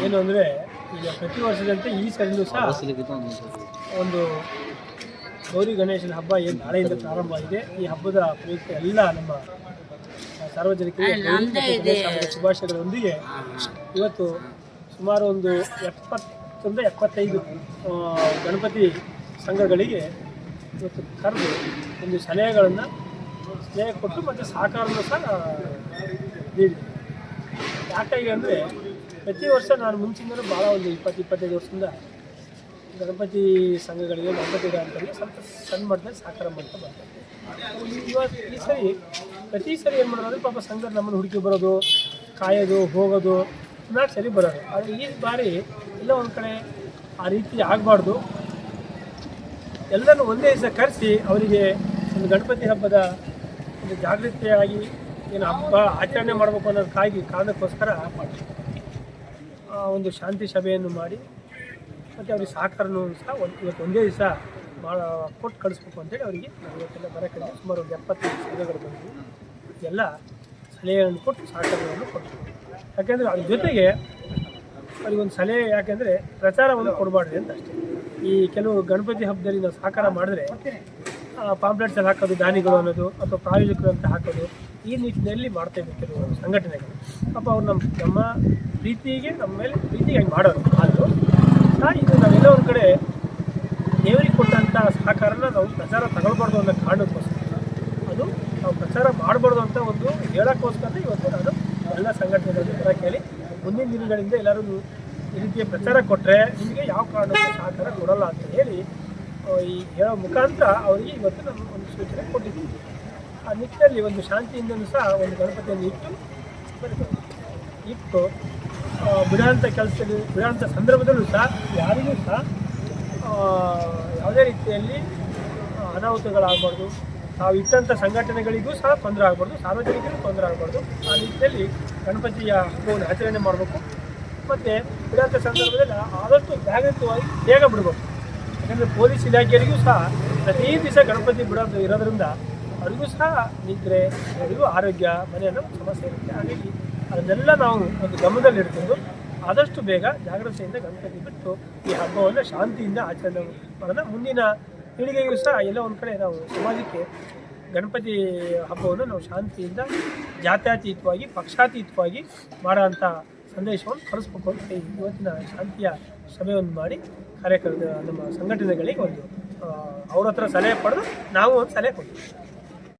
ಏನು ಅಂದರೆ ಈಗ ಪ್ರತಿ ವರ್ಷದಂತೆ ಈ ಸರಿನೂ ಸಹ ಒಂದು ಗೌರಿ ಗಣೇಶನ ಹಬ್ಬ ಏನು ನಾಳೆಯಿಂದ ಪ್ರಾರಂಭ ಆಗಿದೆ. ಈ ಹಬ್ಬದ ಪ್ರಯುಕ್ತ ಎಲ್ಲ ನಮ್ಮ ಸಾರ್ವಜನಿಕರಿಗೆ ಶುಭಾಶಯಗಳೊಂದಿಗೆ ಇವತ್ತು ಸುಮಾರು ಒಂದು ಎಪ್ಪತ್ತೊಂದು ಎಪ್ಪತ್ತೈದು ಗಣಪತಿ ಸಂಘಗಳಿಗೆ ಇವತ್ತು ಕರೆದು ಒಂದು ಸಲಹೆಗಳನ್ನು ಸ್ನೇಹ ಕೊಟ್ಟು ಮತ್ತು ಸಹಕಾರವನ್ನು ಸಹ ನೀಡಿದೆ ಯಾಕಾಗಿ ಅಂದರೆ ಪ್ರತಿ ವರ್ಷ ನಾನು ಮುಂಚಿಂದಲೂ ಭಾಳ ಒಂದು ಇಪ್ಪತ್ತು, ಇಪ್ಪತ್ತೈದು ವರ್ಷದಿಂದ ಗಣಪತಿ ಸಂಘಗಳಿಗೆ ಗಣಪತಿ ಗ್ರಾಮದಲ್ಲಿ ಸ್ವಲ್ಪ ಸಣ್ಣ ಮಟ್ಟದಲ್ಲಿ ಸಹಕಾರ ಮಾಡ್ತಾ ಬರ್ತಾರೆ ಇವಾಗ ಈ ಸರಿ, ಪ್ರತಿ ಸರಿ ಏನು ಮಾಡೋದು, ಪಾಪ ಸಂಘ ನಮ್ಮನ್ನು ಹುಡುಕಿ ಬರೋದು, ಕಾಯೋದು, ಹೋಗೋದು ನಾಲ್ಕು ಸರಿ ಬರೋದು. ಆದರೆ ಈ ಬಾರಿ ಎಲ್ಲ ಒಂದು ಕಡೆ ಆ ರೀತಿ ಆಗಬಾರ್ದು. ಎಲ್ಲರೂ ಒಂದೇ ದಿವಸ ಕರೆಸಿ ಅವರಿಗೆ ಒಂದು ಗಣಪತಿ ಹಬ್ಬದ ಒಂದು ಜಾಗೃತಿಯಾಗಿ ಏನು ಹಬ್ಬ ಆಚರಣೆ ಮಾಡಬೇಕು ಅನ್ನೋದಕ್ಕಾಗಿ ಕಾರಣಕ್ಕೋಸ್ಕರ ಒಂದು ಶಾಂತಿ ಸಭೆಯನ್ನು ಮಾಡಿ, ಮತ್ತು ಅವ್ರಿಗೆ ಸಹಕಾರನೂ ಸಹ ಒಂದು, ಇವತ್ತು ಒಂದೇ ದಿವಸ ಭಾಳ ಕೊಟ್ಟು ಕಳಿಸ್ಬೇಕು ಅಂತೇಳಿ ಅವರಿಗೆ ನಾವು ಇವತ್ತೆಲ್ಲ ಬರೋಕ್ಕೆ ಸುಮಾರು ಒಂದು ಎಪ್ಪತ್ತೈದು ಸಲಹೆಗಳು ಬಂದ್ವಿ. ಎಲ್ಲ ಸಲಹೆಗಳನ್ನು ಕೊಟ್ಟು ಸಹಕಾರವನ್ನು ಕೊಟ್ಟು ಯಾಕೆಂದರೆ ಅದ್ರ ಜೊತೆಗೆ ಅವರಿಗೊಂದು ಸಲಹೆ ಯಾಕೆಂದರೆ ಪ್ರಚಾರವನ್ನು ಕೊಡಬಾರ್ದು ಅಂತ ಅಷ್ಟೇ. ಈ ಕೆಲವು ಗಣಪತಿ ಹಬ್ಬದಲ್ಲಿ ನಾವು ಸಹಕಾರ ಮಾಡಿದ್ರೆ ಪಾಂಪ್ಲೆಟ್ಸಲ್ಲಿ ಹಾಕೋದು, ದಾನಿಗಳು ಅನ್ನೋದು, ಅಥವಾ ಪ್ರಾಯೋಜಕರು ಅಂತ ಹಾಕೋದು ಈ ನಿಟ್ಟಿನಲ್ಲಿ ಮಾಡ್ತೇವೆ ಕೆಲವು ಸಂಘಟನೆಗಳು. ಪಾಪ ಅವ್ರು ನಮ್ಮ ನಮ್ಮ ಪ್ರೀತಿಗೆ, ನಮ್ಮ ಮೇಲೆ ಪ್ರೀತಿಗೆ ಹಂಗೆ ಮಾಡೋರು. ಆದರೂ ಇದು ನಾವೆಲ್ಲ ಒಂದು ಕಡೆ ದೇವರಿಗೆ ಕೊಟ್ಟಂಥ ಸಹಕಾರನ ನಾವು ಪ್ರಚಾರ ತಗೊಳ್ಬಾರ್ದು ಅನ್ನೋ ಕಾರಣಕ್ಕೋಸ್ಕರ ಅದು ನಾವು ಪ್ರಚಾರ ಮಾಡಬಾರ್ದು ಅಂತ ಒಂದು ಹೇಳೋಕ್ಕೋಸ್ಕರ ಇವತ್ತು ನಾನು ಎಲ್ಲ ಸಂಘಟನೆಗಳಿಗೆ ಬರೋಕ್ಕೆ ಕೇಳಿ ಮುಂದಿನ ದಿನಗಳಿಂದ ಎಲ್ಲರೂ ಈ ರೀತಿಯ ಪ್ರಚಾರ ಕೊಟ್ಟರೆ ನಿಮಗೆ ಯಾವ ಕಾರಣಕ್ಕೂ ಸಹಕಾರ ಕೊಡಲ್ಲ ಅಂತ ಹೇಳಿ ಈ ಹೇಳೋ ಮುಖಾಂತರ ಅವರಿಗೆ ಇವತ್ತು ನಾನು ಒಂದು ಸೂಚನೆ ಕೊಟ್ಟಿದ್ದೀನಿ. ಆ ನಿಟ್ಟಿನಲ್ಲಿ ಒಂದು ಶಾಂತಿಯಿಂದಲೂ ಸಹ ಒಂದು ಗಣಪತಿಯನ್ನು ಇಟ್ಟು ಇಟ್ಟು ಬಿಡಾಂತ ಕೆಲಸದಲ್ಲಿ ಬಿಡಾಂತ ಸಂದರ್ಭದಲ್ಲೂ ಸಹ ಯಾರಿಗೂ ಸಹ ಯಾವುದೇ ರೀತಿಯಲ್ಲಿ ಅನಾಹುತಗಳಾಗಬಾರ್ದು. ನಾವು ಇಟ್ಟಂಥ ಸಂಘಟನೆಗಳಿಗೂ ಸಹ ತೊಂದರೆ ಆಗಬಾರ್ದು, ಸಾರ್ವಜನಿಕರಿಗೂ ತೊಂದರೆ ಆಗಬಾರ್ದು. ಆ ನಿಟ್ಟಿನಲ್ಲಿ ಗಣಪತಿಯ ಹಬ್ಬವನ್ನು ಆಚರಣೆ ಮಾಡಬೇಕು. ಮತ್ತು ಬಿಡಾಂತ ಸಂದರ್ಭದಲ್ಲಿ ಆದಷ್ಟು ಜಾಗೃತವಾಗಿ ಬೇಗ ಬಿಡಬೇಕು. ಯಾಕಂದರೆ ಪೊಲೀಸ್ ಇಲಾಖೆಯರಿಗೂ ಸಹ ಪ್ರತಿ ದಿವಸ ಗಣಪತಿ ಬಿಡೋದು ಇರೋದ್ರಿಂದ ಅವರಿಗೂ ಸಹ ನಿದ್ರೆ, ಅವರಿಗೂ ಆರೋಗ್ಯ ಮನೆಯನ್ನು ಸಮಸ್ಯೆ ಇರುತ್ತೆ. ಹಾಗಾಗಿ ಅದನ್ನೆಲ್ಲ ನಾವು ಒಂದು ಗಮನದಲ್ಲಿ ಇಟ್ಕೊಂಡು ಆದಷ್ಟು ಬೇಗ ಜಾಗ್ರತೆಯಿಂದ ಗಮನದಲ್ಲಿ ಬಿಟ್ಟು ಈ ಹಬ್ಬವನ್ನು ಶಾಂತಿಯಿಂದ ಆಚರಣೆ ಮಾಡೋಣ ಮುಂದಿನ ಪೀಳಿಗೆಗೂ ಸಹ ಎಲ್ಲ ಒಂದು ಕಡೆ ನಾವು ಸಮಾಜಕ್ಕೆ ಗಣಪತಿ ಹಬ್ಬವನ್ನು ನಾವು ಶಾಂತಿಯಿಂದ ಜಾತ್ಯತೀತವಾಗಿ, ಪಕ್ಷಾತೀತವಾಗಿ ಮಾಡೋಂಥ ಸಂದೇಶವನ್ನು ಕಳಿಸ್ಬೇಕು ಅಂತ ಇವತ್ತಿನ ಶಾಂತಿಯ ಸಭೆಯನ್ನು ಮಾಡಿ ಕಾರ್ಯಕರ್ತ ನಮ್ಮ ಸಂಘಟನೆಗಳಿಗೆ ಒಂದು ಅವ್ರ ಹತ್ರ ಸಲಹೆ ಪಡೆದು ನಾವು ಒಂದು ಸಲಹೆ ಕೊಡ್ತೀವಿ.